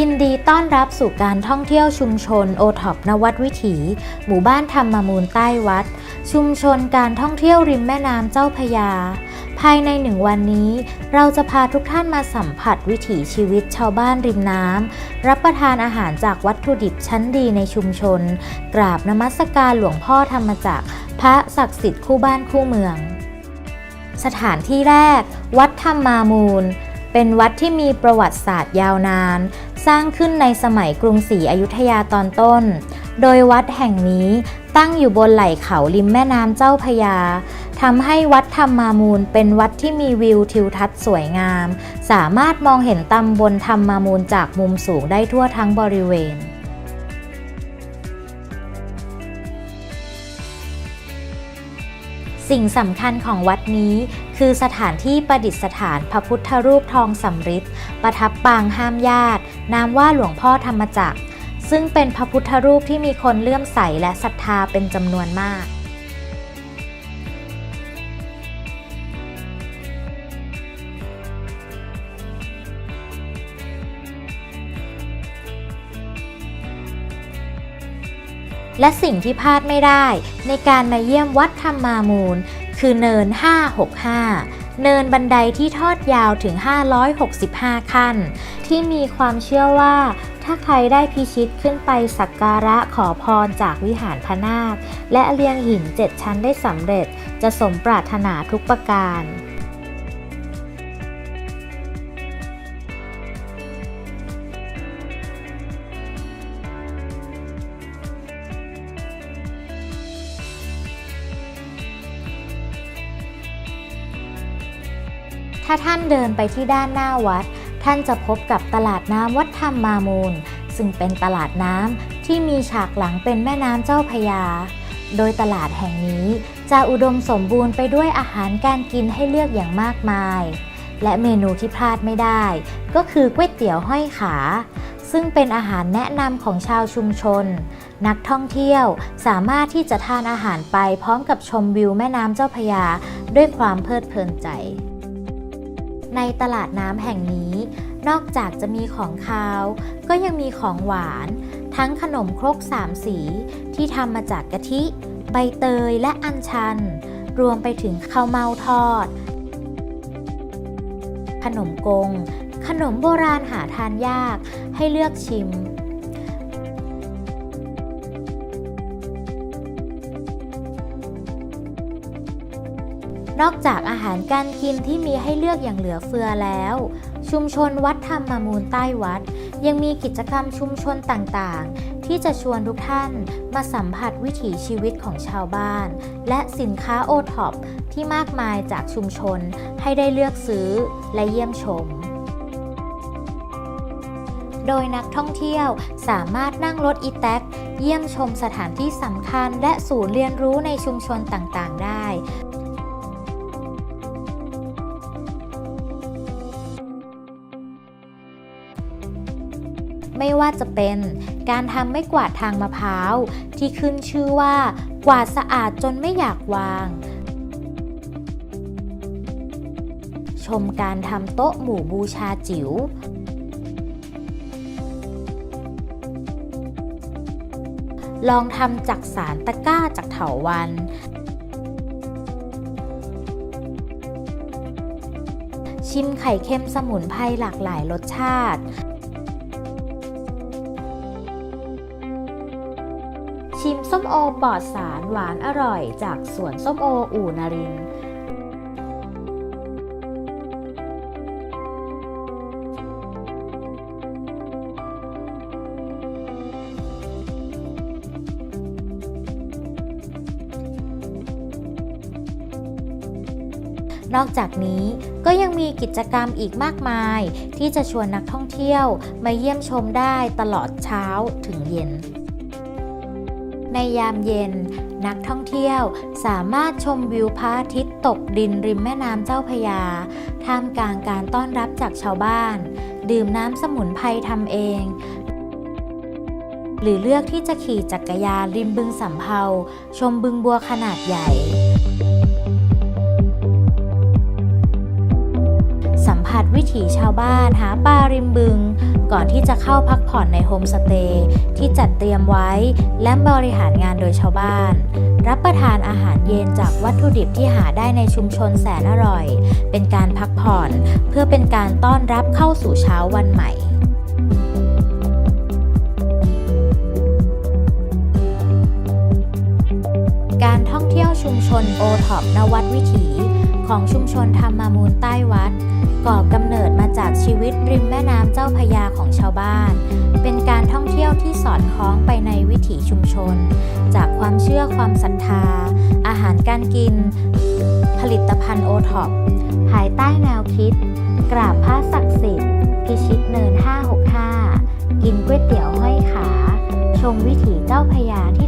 ยินดีต้อนรับสู่การท่องเที่ยวชุมชนโอท็อปนวัดวิถี หมู่บ้านธรรมมูลใต้วัด ชุมชนการท่องเที่ยวริมแม่น้ำเจ้าพยา ภายในหนึ่งวันนี้ เราจะพาทุกท่านมาสัมผัสวิถีชีวิตชาวบ้านริมน้ำรับประทานอาหารจากวัตถุดิบชั้นดีในชุมชน กราบนมัสการหลวงพ่อธรรมจักร พระศักดิ์สิทธิ์คู่บ้านคู่เมือง สถานที่แรก วัดธรรมามูล เป็นวัดที่มีประวัติศาสตร์ยาวนาน สร้างขึ้นในสมัยกรุงศรีอยุธยาตอนต้น โดยวัดแห่งนี้ตั้งอยู่บนไหล่เขาริมแม่น้ำเจ้าพยาทำให้วัดธรรมามูลเป็นวัดที่มีวิวทิวทัศน์สวยงาม สามารถมองเห็นตำบลธรรมามูลจากมุมสูงได้ทั่วทั้งบริเวณสิ่งสำคัญของวัดนี้ คือสถานที่ประดิษฐานพระพุทธรูปทองสำริดประทับปางห้ามญาติ นามว่าหลวงพ่อธรรมจักร ซึ่งเป็นพระพุทธรูปที่มีคนเลื่อมใสและศรัทธาเป็นจำนวนมาก และสิ่งที่พลาดไม่ได้ ในการมาเยี่ยมวัดธรรมามูล คือเนิน 565 เนินบันไดที่ทอดยาวถึง 565 ขั้น ที่มีความเชื่อว่า ถ้าใครได้พิชิตขึ้นไปสักการะขอพรจากวิหารพระนาค และเรียงหินเจ็ดชั้นได้สำเร็จ จะสมปรารถนาทุกประการ ถ้าท่านเดินไปที่ด้านหน้าวัด ท่านจะพบกับตลาดน้ำวัดธรรมมามูล ซึ่งเป็นตลาดน้ำที่มีฉากหลังเป็นแม่น้ำเจ้าพยา โดยตลาดแห่งนี้จะอุดมสมบูรณ์ไปด้วยอาหารการกินให้เลือกอย่างมากมาย และเมนูที่พลาดไม่ได้ ก็คือก๋วยเตี๋ยวห้อยขา ซึ่งเป็นอาหารแนะนำของชาวชุมชน นักท่องเที่ยวสามารถที่จะทานอาหารไปพร้อมกับชมวิวแม่น้ำเจ้าพยา ด้วยความเพลิดเพลินใจ ในตลาดน้ำแห่งนี้ นอกจากจะมีของคาว ก็ยังมีของหวาน ทั้งขนมครกสามสี ที่ทำมาจากกะทิ ใบเตยและอัญชัน รวมไปถึงข้าวเมาทอด ขนมกง ขนมโบราณหาทานยากให้เลือกชิม นอกจากอาหารการกินที่มีให้เลือกอย่างเหลือเฟือแล้ว ชุมชนวัดธรรมมูลใต้วัด ยังมีกิจกรรมชุมชนต่างๆ ที่จะชวนทุกท่านมาสัมผัสวิถีชีวิตของชาวบ้าน และสินค้าโอท็อปที่มากมายจากชุมชนให้ได้เลือกซื้อและเยี่ยมชม โดยนักท่องเที่ยวสามารถนั่งรถอีแท็กเยี่ยมชมสถานที่สำคัญและศูนย์เรียนรู้ในชุมชนต่างๆ ได้ ไม่ว่าจะเป็นการทำไม่กวาดทางมะพร้าว ที่ขึ้นชื่อว่า กวาดสะอาดจนไม่อยากวาง ชมการทำโต๊ะหมู่บูชาจิ๋วลองทำจากสารตะกร้าจากเถาวัน ชิมไข่เค็มสมุนไพรหลากหลายรสชาติ ส้มโอปลอดสารหวานอร่อยจากสวนส้มโออู่นาริน นอกจากนี้ก็ยังมีกิจกรรมอีกมากมาย ที่จะชวนนักท่องเที่ยวมาเยี่ยมชมได้ตลอดเช้าถึงเย็น ในยามเย็น นักท่องเที่ยวสามารถชมวิวพระอาทิตย์ตกดินริมแม่น้ำเจ้าพยา ท่ามกลางการต้อนรับจากชาวบ้าน ดื่มน้ำสมุนไพรทำเอง หรือเลือกที่จะขี่จักรยานริมบึงสำเภา ชมบึงบัวขนาดใหญ่ ผัสวิถีชาวบ้านหาปลาริมบึง ก่อนที่จะเข้าพักผ่อนในโฮมสเตย์ที่จัดเตรียมไว้ และบริหารงานโดยชาวบ้าน รับประทานอาหารเย็นจากวัตถุดิบที่หาได้ในชุมชนแสนอร่อย เป็นการพักผ่อน เพื่อเป็นการต้อนรับเข้าสู่เช้าวันใหม่การท่องเที่ยวชุมชนโอท็อปนวัดวิถี ของชุมชนธรรมามูลใต้วัด ก่อกำเนิดมาจากชีวิตริมแม่น้ำเจ้าพยาของชาวบ้าน เป็นการท่องเที่ยวที่สอดคล้องไปในวิถีชุมชน จากความเชื่อความศรัทธา อาหารการกิน ผลิตภัณฑ์โอท็อปภายใต้แนวคิด กราบพระศักดิ์สิทธิ์ พิชิตเนิน 565 กินก๋วยเตี๋ยวห้อยขา ชมวิถีเจ้าพยาที่